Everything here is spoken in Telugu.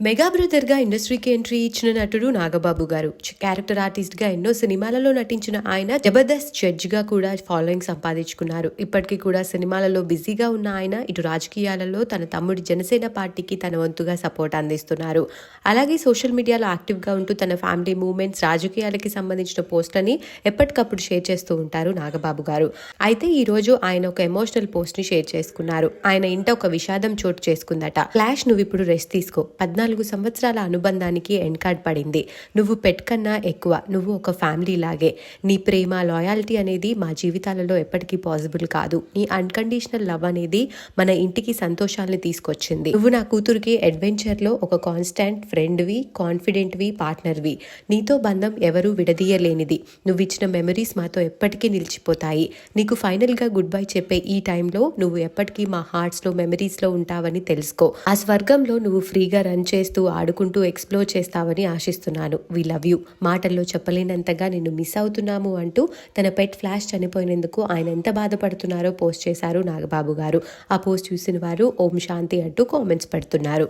మెగా బ్రదర్గా ఇండస్ట్రీకి ఎంట్రీ ఇచ్చిన నటుడు నాగబాబు గారు. క్యారెక్టర్ ఆర్టిస్ట్గా ఎన్నో సినిమాలలో నటించిన ఆయన జబర్దస్త్ జడ్జిగా కూడా ఫాలోయింగ్ సంపాదించుకున్నారు. ఇప్పటికీ కూడా సినిమాలలో బిజీగా ఉన్న ఆయన ఇటు రాజకీయాలలో తన తమ్ముడి జనసేన పార్టీకి తన వంతుగా సపోర్ట్ అందిస్తున్నారు. అలాగే సోషల్ మీడియాలో యాక్టివ్గా ఉంటూ తన ఫ్యామిలీ మూవ్మెంట్స్ రాజకీయాలకి సంబంధించిన పోస్ట్లని ఎప్పటికప్పుడు షేర్ చేస్తూ ఉంటారు నాగబాబు గారు. అయితే ఈ రోజు ఆయన ఒక ఎమోషనల్ పోస్ట్ని షేర్ చేసుకున్నారు. ఆయన ఇంట ఒక విషాదం చోటు చేసుకుందట. ఫ్లాష్ నువ్వు ఇప్పుడు రెస్ట్ తీసుకో. పద్నాలుగు సంవత్సరాల అనుబంధానికి ఎండ్ కార్డ్ పడింది. నువ్వు పెట్ కన్నా ఎక్కువ నువ్వు ఒక ఫ్యామిలీ లాగే. నీ ప్రేమ లాయాలిటీ అనేది మా జీవితాలలో ఎప్పటికీ పాసిబుల్ కాదు. నీ అన్కండిషనల్ లవ్ అనేది మన ఇంటికి సంతోషాలను తీసుకొచ్చింది. నువ్వు నా కూతురికి అడ్వెంచర్లో ఒక కాన్స్టాంట్ ఫ్రెండ్వి కాన్ఫిడెంట్వి పార్ట్నర్వి నీతో బంధం ఎవరూ విడదీయలేనిది. నువ్వు ఇచ్చిన మెమరీస్ మాతో ఎప్పటికీ నిలిచిపోతాయి. నీకు ఫైనల్గా గుడ్ బై చెప్పే ఈ టైంలో నువ్వు ఎప్పటికీ మా హార్ట్స్లో మెమరీస్లో ఉంటావని తెలుసుకో. ఆ స్వర్గంలో నువ్వు ఫ్రీగా రన్ చేస్తూ ఆడుకుంటూ ఎక్స్ప్లోర్ చేస్తావని ఆశిస్తున్నాను వి లవ్ యూ మాటల్లో చెప్పలేనంతగా నిన్ను మిస్ అవుతున్నాము అంటూ తన పెట్ ఫ్లాష్ చనిపోయినందుకు ఆయన ఎంత బాధపడుతున్నారో పోస్ట్ చేశారు నాగబాబు గారు. ఆ పోస్ట్ చూసిన వారు ఓం శాంతి అంటూ కామెంట్స్ పెడుతున్నారు.